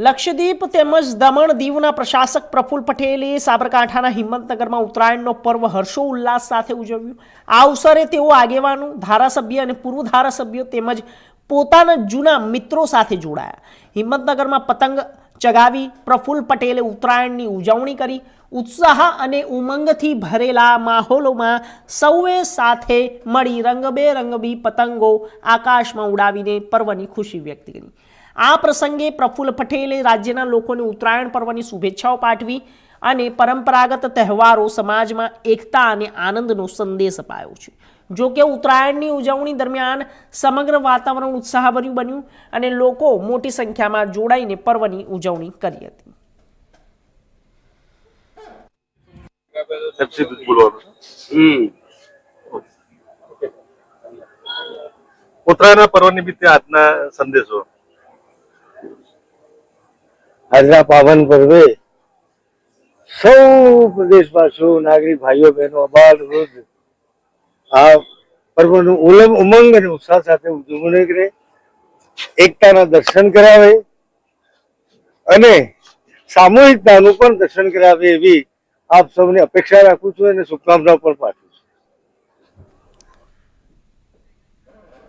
લક્ષદ્વીપ તેમજ દમણ દીવના પ્રશાસક પ્રફુલ્લ પટેલે સાબરકાંઠાના હિંમતનગરમાં ઉત્તરાયણનો પર્વ હર્ષો ઉલ્લાસ સાથે ઉજવ્યું. આ અવસરે તેઓ આગેવાનો, ધારાસભ્ય અને પૂર્વ ધારાસભ્યો તેમજ પોતાના જૂના મિત્રો સાથે જોડાયા. હિંમતનગરમાં પતંગ ચગાવી પ્રફુલ્લ પટેલે ઉત્તરાયણની ઉજવણી કરી. ઉત્સાહ અને ઉમંગથી ભરેલા માહોલોમાં સૌએ સાથે મળી રંગબેરંગબી પતંગો આકાશમાં ઉડાવીને પર્વની ખુશી વ્યક્ત કરી. આ પ્રસંગે પ્રફુલ્લ પટેલે રાજ્યના લોકોને ઉત્તરાયણ પર્વની શુભેચ્છાઓ પાઠવી અને પરંપરાગત તહેવારો સમાજમાં એકતા અને આનંદનો સંદેશ અપાયો છે. જો કે ઉત્તરાયણની ઉજવણી દરમિયાન સમગ્ર વાતાવરણ ઉત્સાહભર્યું બન્યું અને લોકો મોટી સંખ્યામાં જોડાઈને પર્વની ઉજવણી કરી હતી. ઉત્તરાયણના પર્વ નિમિત્તે આજના સંદેશો. આજના પાવન પર્વે સૌ પ્રદેશવાસીઓ, નાગરિક ભાઈઓ, બહેનો, અબાલ, વૃદ્ધ, આ પર્વનું ઉલમ ઉમંગ અને ઉત્સાહ સાથે ઉજવણી કરે એકતાના દર્શન કરાવે અને સામૂહિકતાનું પણ દર્શન કરાવે એવી આપ સૌની અપેક્ષા રાખું છું અને શુભકામનાઓ પણ પાઠવું